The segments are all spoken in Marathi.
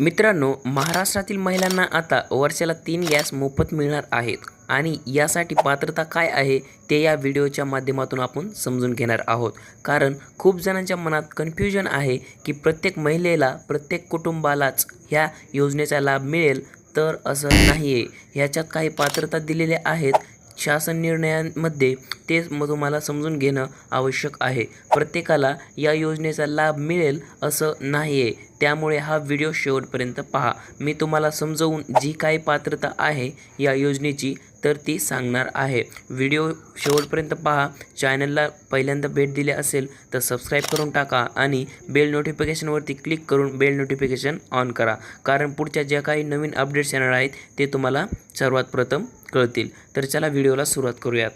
मित्रांनो महाराष्ट्रातील महिलांना आता वर्षाला तीन गॅस मोफत मिळणार आहेत. आणि यासाठी पात्रता काय आहे ते या व्हिडिओच्या माध्यमातून आपण समजून घेणार आहोत. कारण खूप जणांच्या मनात कन्फ्युजन आहे की प्रत्येक महिलेला प्रत्येक कुटुंबालाच ह्या योजनेचा लाभ मिळेल. तर असं नाही आहे ह्याच्यात काही पात्रता दिलेल्या आहेत शासन निर्णयांमध्ये ते मग तुम्हाला समजून घेणं आवश्यक आहे. प्रत्येकाला या योजनेचा लाभ मिळेल असं नाही आहे त्यामुळे हा व्हिडिओ शेवटपर्यंत पहा. मी तुम्हाला समजवून जी काही पात्रता आहे या योजनेची तर ती सांगणार आहे. व्हिडिओ शेवटपर्यंत पहा. चॅनलला पहिल्यांदा भेट दिली असेल तर सबस्क्राईब करून टाका आणि बेल नोटिफिकेशनवरती क्लिक करून बेल नोटिफिकेशन ऑन करा. कारण पुढच्या ज्या काही नवीन अपडेट्स येणार आहेत ते तुम्हाला सर्वात प्रथम कळतील. तर चला व्हिडिओला सुरुवात करूयात.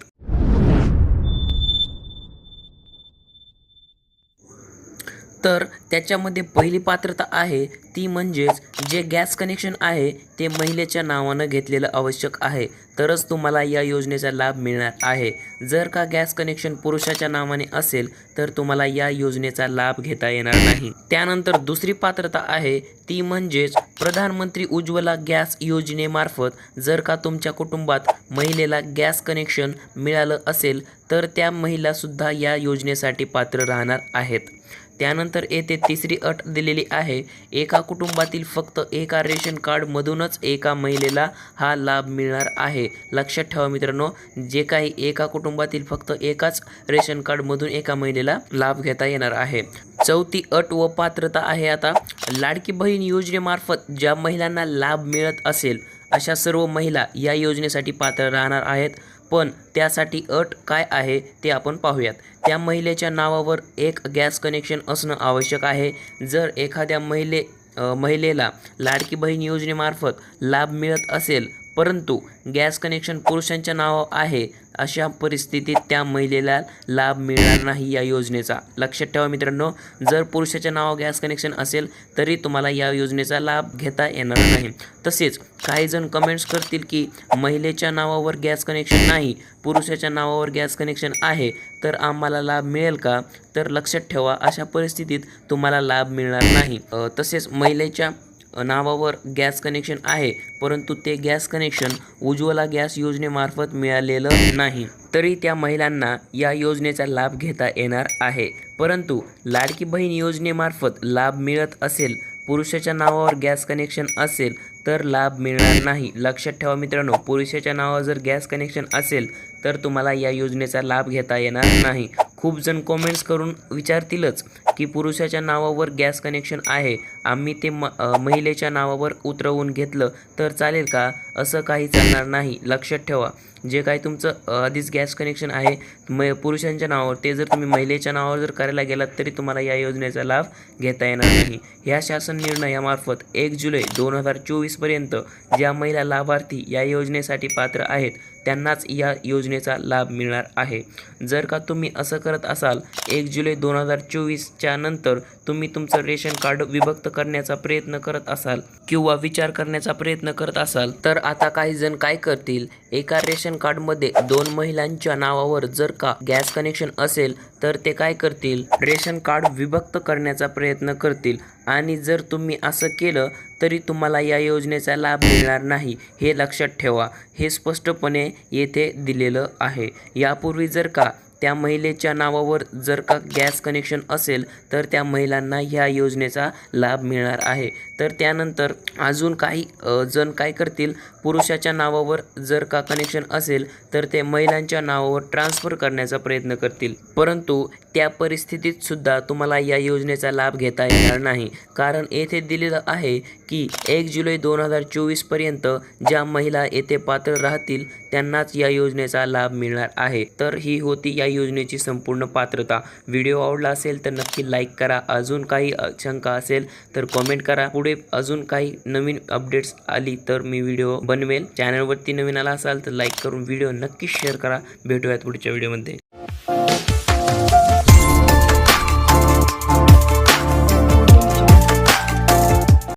तर त्याच्यामध्ये पहिली पात्रता आहे ती म्हणजेच जे गॅस कनेक्शन आहे ते महिलेच्या नावानं घेतलेलं आवश्यक आहे. तरच तुम्हाला या योजनेचा लाभ मिळणार आहे. जर का गॅस कनेक्शन पुरुषाच्या नावाने असेल तर तुम्हाला या योजनेचा लाभ घेता येणार नाही. त्यानंतर दुसरी पात्रता आहे ती म्हणजेच प्रधानमंत्री उज्ज्वला गॅस योजनेमार्फत जर का तुमच्या कुटुंबात महिलेला गॅस कनेक्शन मिळालं असेल तर त्या महिलासुद्धा या योजनेसाठी पात्र राहणार आहेत. त्यानंतर येथे तिसरी अट दिलेली आहे. एका कुटुंबातील फक्त एका रेशन कार्डमधूनच एका महिलेला हा लाभ मिळणार आहे. लक्षात ठेवा मित्रांनो जे काही एका कुटुंबातील फक्त एकाच रेशन कार्डमधून एका महिलेला लाभ घेता येणार आहे. चौथी अट व पात्रता आहे आता. लाडकी बहीण योजनेमार्फत ज्या महिलांना लाभ मिळत असेल अशा सर्व महिला या योजनेसाठी पात्र राहणार आहेत. पण त्यासाठी अट काय आहे ते आपण पाहूयात. त्या महिलेच्या नावावर एक गॅस कनेक्शन असणं आवश्यक आहे. जर एखाद्या महिले महिलेला लाडकी बहीण योजनेमार्फत लाभ मिळत असेल परंतु गॅस कनेक्शन पुरुषांच्या नावावर आहे अशा परिस्थितीत त्या महिलेला लाभ मिळणार नाही या योजनेचा. लक्षात ठेवा मित्रांनो जर पुरुषाच्या नावावर गॅस कनेक्शन असेल तरी तुम्हाला या योजनेचा लाभ घेता येणार नाही. तसेच काही जण कमेंट्स करतील की महिलेच्या नावावर गॅस कनेक्शन नाही पुरुषाच्या नावावर गॅस कनेक्शन आहे तर आम्हाला लाभ मिळेल का? तर लक्षात ठेवा अशा परिस्थितीत तुम्हाला लाभ मिळणार नाही. तसेच महिलेच्या नावावर गॅस कनेक्शन आहे परंतु ते गॅस कनेक्शन उज्ज्वला गॅस योजनेमार्फत मिळालेलं नाही. तरी त्या महिलांना या योजनेचा लाभ घेता येणार आहे. परंतु लाडकी बहीण योजनेमार्फत लाभ मिळत असेल पुरुषाच्या नावावर गॅस कनेक्शन असेल तर लाभ मिळणार नाही. लक्षात ठेवा मित्रांनो पुरुषाच्या नावावर जर गॅस कनेक्शन असेल तर तुम्हाला या योजनेचा लाभ घेता येणार नाही. खूप जण कॉमेंट्स करून विचारतीलच की पुरुषाच्या नावावर गॅस कनेक्शन आहे. आम्ही ते म महिलेच्या नावावर उतरवून घेतलं तर चालेल का? असं काही चालणार नाही. लक्षात ठेवा. जे काही तुमचं आधीच गॅस कनेक्शन आहे म पुरुषांच्या नावावर ते जर तुम्ही महिलेच्या नावावर जर करायला गेलात तरी तुम्हाला या योजनेचा लाभ घेता येणार नाही. ह्या शासन निर्णयामार्फत एक जुलै दोन हजार चोवीसपर्यंत ज्या महिला लाभार्थी या योजनेसाठी पात्र आहेत त्यांनाच या योजनेचा लाभ मिळणार आहे. जर का तुम्ही असं करत असाल एक जुलै दोन हजार चोवीसच्या नंतर तुम्ही तुमचं रेशन कार्ड विभक्त करण्याचा प्रयत्न करत असाल किंवा विचार करण्याचा प्रयत्न करत असाल तर आता काही जण काय करतील? एका रेशन रेशन कार्डमध्ये दोन महिलांच्या नावावर जर का गॅस कनेक्शन असेल तर ते काय करतील? रेशन कार्ड विभक्त करण्याचा प्रयत्न करतील. आणि जर तुम्ही असं केलं तरी तुम्हाला या योजनेचा लाभ मिळणार नाही हे लक्षात ठेवा. हे स्पष्टपणे येथे दिलेलं आहे. यापूर्वी जर का त्या महिलेच्या नावावर जर का गॅस कनेक्शन असेल तर त्या महिलांना ह्या योजनेचा लाभ मिळणार आहे. तर त्यानंतर अजून काही जण काय करतील? पुरुषाच्या नावावर जर का कनेक्शन असेल तर ते महिलांच्या नावावर ट्रान्सफर करण्याचा प्रयत्न करतील. परंतु त्या परिस्थितीत सुद्धा तुम्हाला या योजनेचा लाभ घेता येणार नाही. कारण येथे दिलेलं आहे की एक जुलै दोन हजार चोवीसपर्यंत ज्या महिला येथे पात्र राहतील त्यांनाच या योजनेचा लाभ मिळणार आहे. तर ही होती या योजनेची संपूर्ण पात्रता. व्हिडिओ आवडला असेल तर नक्की लाईक करा. अजून काही शंका असेल तर कॉमेंट करा. पुढे अजून काही नवीन अपडेट्स आली तर मी व्हिडिओ बनवेल. चॅनलवरती नवीन आला असाल तर लाईक करून व्हिडिओ नक्की शेअर करा. भेटूयात पुढच्या व्हिडिओमध्ये.